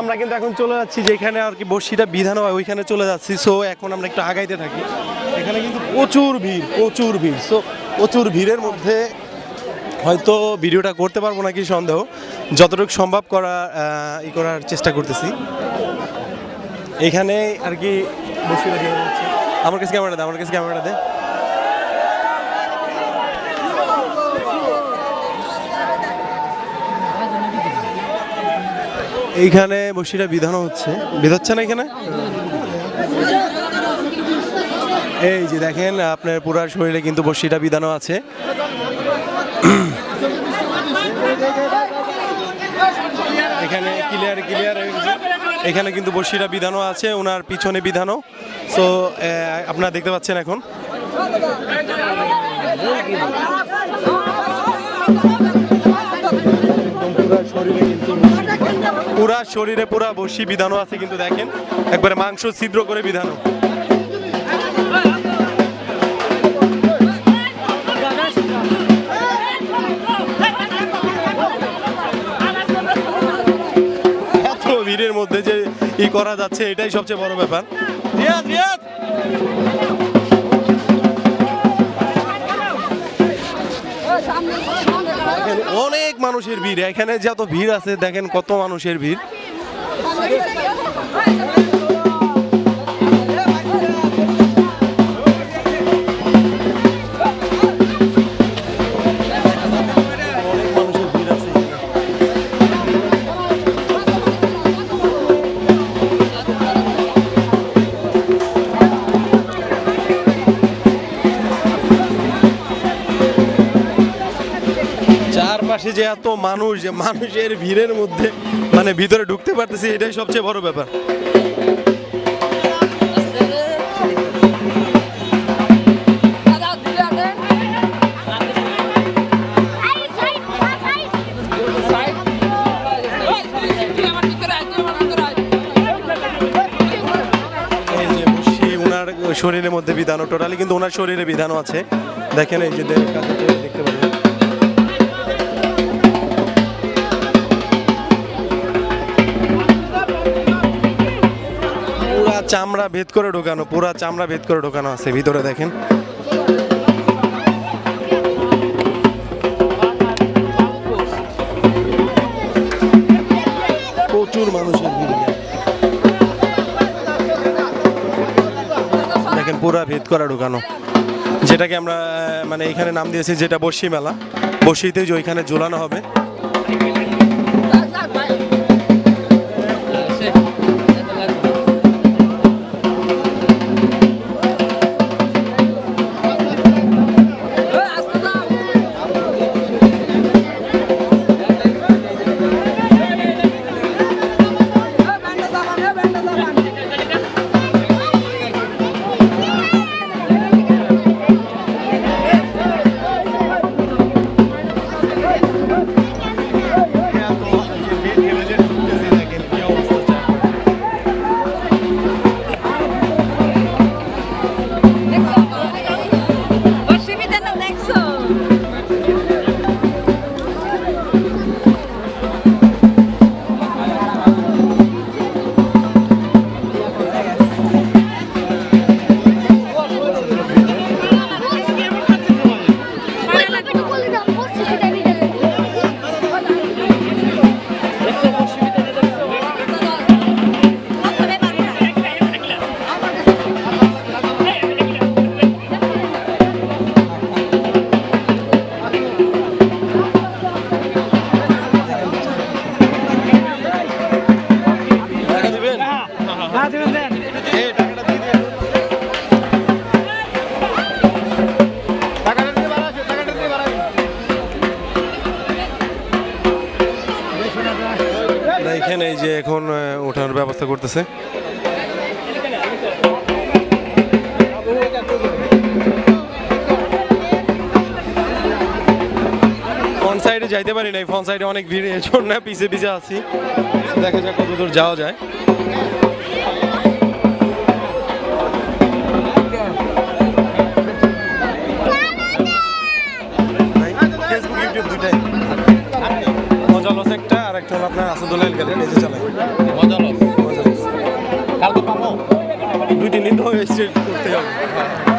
আমরা কিন্তু এখন চলে যাচ্ছি যেখানে আর কি বর্ষিটা বিধান হয়, ওইখানে চলে যাচ্ছি। সো এখন আমরা একটু আগাইতে থাকি। এখানে কিন্তু প্রচুর ভিড় প্রচুর ভিড়। সো প্রচুর ভিড়ের মধ্যে হয়তো ভিডিওটা করতে পারব নাকি সন্দেহ। যতটুকু সম্ভব করা ই করার চেষ্টা করতেছি। এখানে আর কি হচ্ছে? আমার কাছে ক্যামেরা দে, আমার কাছে ক্যামেরা দে। এইখানে বসিটা বিধান হচ্ছে। বিধাচ্ছে না এখানে? এই যে দেখেন, আপনার পুরা শরীরে কিন্তু বসিটা বিধানও আছে। এখানে ক্লিয়ার ক্লিয়ার এখানে কিন্তু বসিটা বিধানও আছে, ওনার পিছনে বিধানও। সো আপনারা দেখতে পাচ্ছেন এখন। পুরা শরীরে পুরা বসি বিধানও আছে, কিন্তু দেখেন মাংস ছিদ্র করে বিধানও। এত ভিড়ের মধ্যে যে ই করা যাচ্ছে, এটাই সবচেয়ে বড় ব্যাপার। অনেক মানুষের ভিড় এখানে যত ভিড় আছে দেখেন কত মানুষের ভিড়। চারপাশে যে এত মানুষ, যে মানুষের ভিড়ের মধ্যে মানে ভিতরে ঢুকতে পারতেছি, এটাই সবচেয়ে বড় ব্যাপার। শরীরের মধ্যে বিধানও টোটালি কিন্তু ওনার শরীরে বিধানও আছে। দেখেন এই যে দেখতে পাবেন চামড়া ভেদ করে ঢোকানো, পুরা চামড়া ভেদ করে ঢোকানো আছে, ভিতরে দেখেন। প্রচুর মানুষের ভিড়। দেখেন, পুরা ভেদ করা ঢোকানো। যেটাকে আমরা মানে এখানে নাম দিয়েছি যেটা বর্ষি মেলা। বর্ষিতে যে ওইখানে ঝোলানো হবে। ব্যবস্থা করতেছে। সাইডে যাইতে পারি নাই, ফ্রন্ট সাইডে অনেক ভিড়, এই জন্য পিছে পিছে আছি। দেখা যাক কত দূর যাওয়া যায়। মজা লস একটা আর একটা হলো আপনার আসাদুল্লাহ গ্যালারি নিজে চালায়। স্ট্রেট করতে হবে